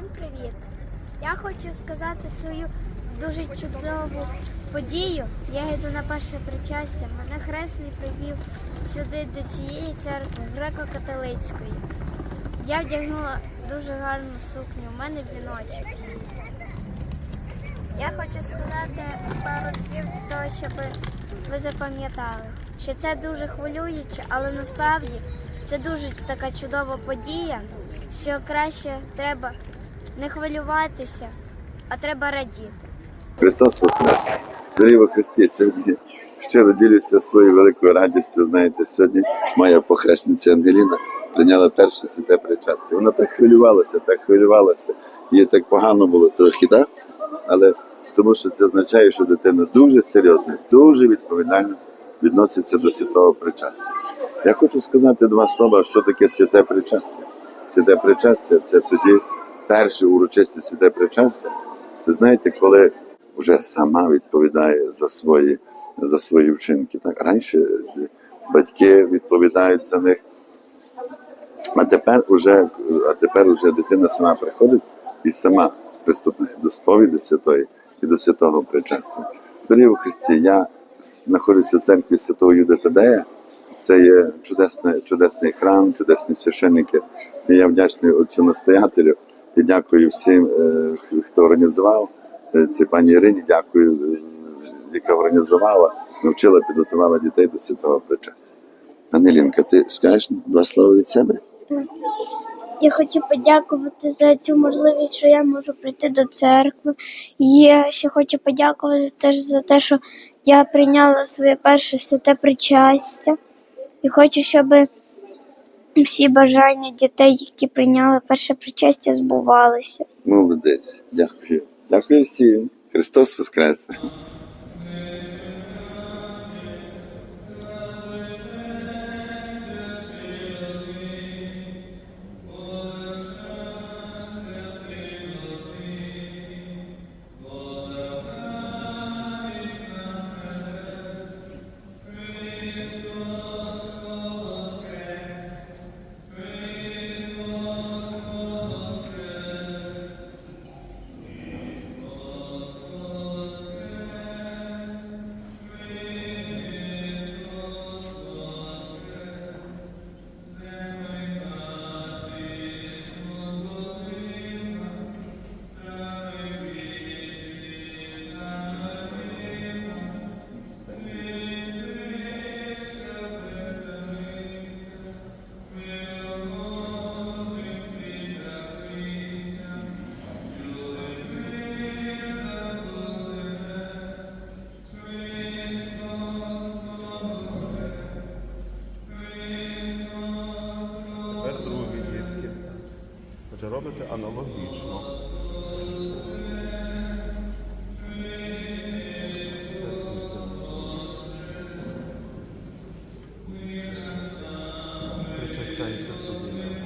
Всім привіт! Я хочу сказати свою дуже чудову подію. Я йду на перше причастя. Мене хресний привів сюди до цієї церкви греко-католицької. Я вдягнула дуже гарну сукню, у мене віночок. Я хочу сказати пару слів для того, щоб ви запам'ятали, що це дуже хвилююче, але насправді це дуже така чудова подія, що краще треба не хвилюватися, а треба радіти. Христос Воскрес! Дорогі во Христі, сьогодні щиро ділюся своєю великою радістю. Знаєте, сьогодні моя похресниця Ангеліна прийняла перше святе причастя. Вона так хвилювалася, так хвилювалася. Їй так погано було трохи, так? Але тому що це означає, що дитина дуже серйозно, дуже відповідально відноситься до святого причастя. Я хочу сказати два слова, що таке святе причастя. Святе причастя це тоді перше урочисте святе причастя. Це знаєте, коли вже сама відповідає за свої, за свої вчинки. Так раніше батьки відповідають за них. А тепер уже, а тепер уже дитина сама приходить і сама приступає до сповіді святої і до святого причастя. Дорогі у Христі, я знаходжуся в церкві святого Юда Тадея. Це є чудесний, чудесний храм, чудесні священники. І я вдячний отцю настоятелю і дякую всім, е, хто організував. Е, Це пані Ірині, дякую, е, яка організувала, навчила, підготувала дітей до святого причастя. Ангелінка, ти скажеш два слова від себе? Я хочу подякувати за цю можливість, що я можу прийти до церкви. Я ще хочу подякувати теж за те, що я прийняла своє перше святе причастя. І хочу, щоб всі бажання дітей, які прийняли перше причастя, збувалися. Молодець, дякую. Дякую всім. Христос Воскресе! te analogiczno. Wyczeszczańca studyjnego.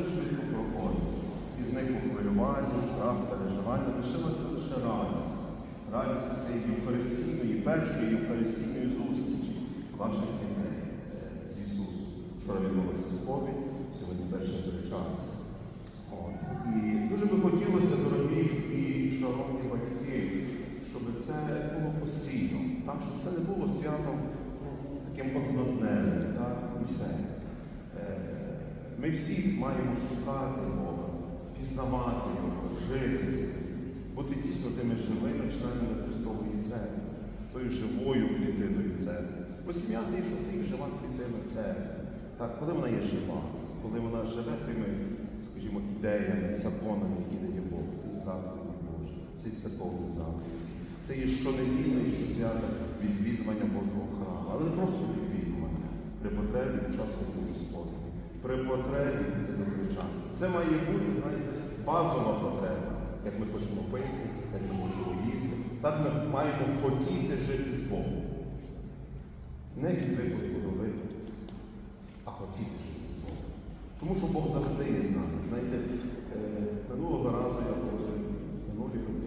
Дуже швидко проходить. І зникло хвилювання, страх, переживання, лишилася лише радість. Радість цієї Євхаристійної, першої Євхаристійної зустрічі ваших дітей е, з Ісусом. Вчора відбулося сповідь, сьогодні перше причастя. От. І дуже би хотілося, дорогі і шановні батьки, щоб це було постійно, так, щоб це не було святом ну, таким однодневним, так, і все. Ми всі маємо шукати Бога, пізнавати Його, жити, з ним, бути дійсно тими живими членами Христової церкви, тою живою клітиною церкви. Бо сім'я це є, що жива клітина церкви. Так, коли вона є жива, коли вона живе тими, скажімо, ідеями, законами, які дає Бог, це є заповіді Божі, це церковний заповідь. Це є щонедільне і щосвяте відвідування Божого храму, але не просто відвідування, при потребі учасника Господа, при потребі до причастя. Це має бути, знаєте, базова потреба, як ми хочемо пити, як ми хочемо їсти. Так ми маємо хотіти жити з Богом. Не від випадку до випадку, а хотіти жити з Богом. Тому що Бог завжди є з нами. Знаєте, е, минулого разу я коли минулі тут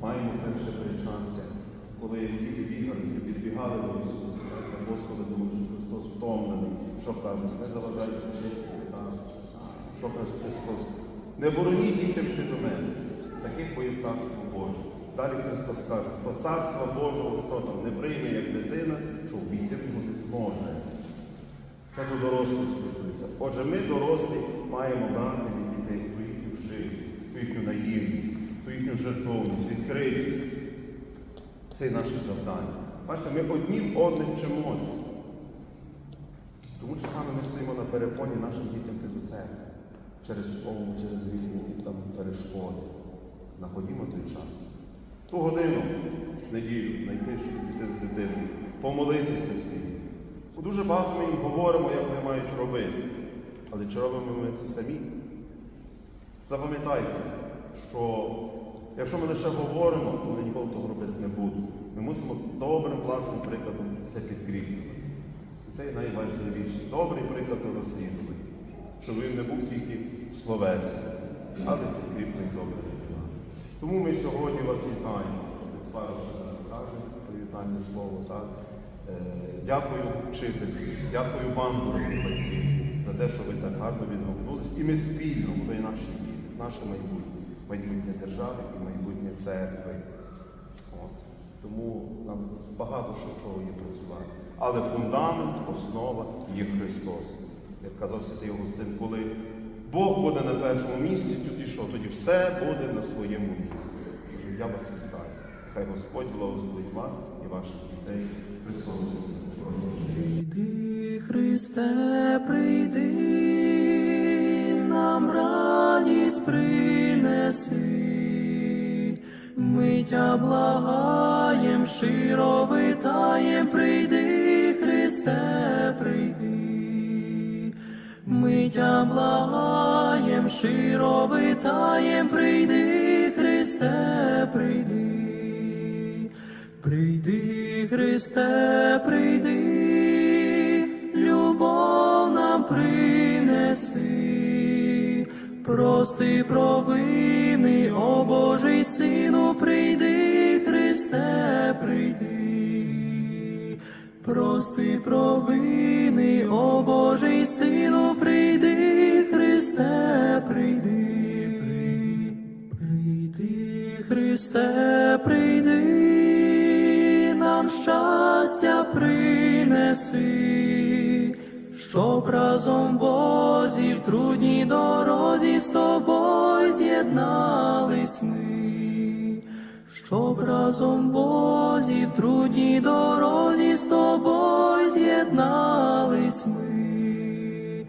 маємо перше причастя, коли діти бігали, підбігали до Ісуса, так, апостоли що Христос втомлений. Що кажуть, не заважайте вчити, що каже Христос? Не бороніть дітям до мене. Таких бо царство Боже. Далі Христос каже, то царство Божого, що там не прийме як дитина, що війти в не зможе. Це до дорослих стосується. Отже, ми, дорослі, маємо брати від дітей ту їхню живість, ту їхню наївність, ту їхню жертовність, відкритість. Це наше завдання. Бачите, ми одні одних вчимося. Тому часами ми стоїмо на перепоні нашим дітям йти до церкви. Через школу, через різні там, перешкоди. Находімо той час. Ту годину, неділю, знайти, щоб піти з дитиною, помолитися з ним. Бо дуже багато ми їм говоримо, як вони мають робити. Але чи робимо ми це самі? Запам'ятайте, що якщо ми лише говоримо, то ми ніколи того робити не будемо. Ми мусимо добрим власним прикладом це підкріплювати. І це найважливіше. Добрий приклад розслідування, щоб він не був тільки словесний, але підкріплений добрим прикладом. Тому ми сьогодні вас вітаємо. Привітальне слово. Так? Е, Дякую вчительці, дякую вам, дорогі батьки, за те, що ви так гарно відгукнулись. І ми спільно, бо і наші діти, наше майбутнє, майбутнє держави і майбутнє церкви. Тому нам багато що чого є працювати. Але фундамент, основа є Христос. Як казав Святий Августин, коли Бог буде на першому місці, тоді що? Тоді все буде на своєму місці. Тож Я вас вітаю. Хай Господь благословить вас і ваших дітей. Христос. Прийди, Христе, прийди, нам радість принеси, ми тя благаєм, щиро витаєм, прийди, Христе, прийди, ми тя благаєм, щиро витаєм, прийди, Христе, прийди. Прийди, Христе, прийди, любов нам принеси, прости провини, о Божий Сину, прийди, Христе, прийди, прости провини, о Божий Сину, прийди, Христе, прийди. Прийди, Христе, прийди, нам щастя принеси, щоб разом Бозі в трудній дорозі з тобою з'єднались ми, щоб разом Бозі в трудній дорозі з тобою з'єднались ми.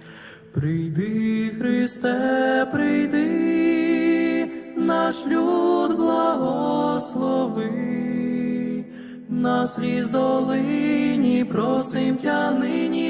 Прийди, Христе, прийди, наш люд благослови, на сліз долині просим тя нині.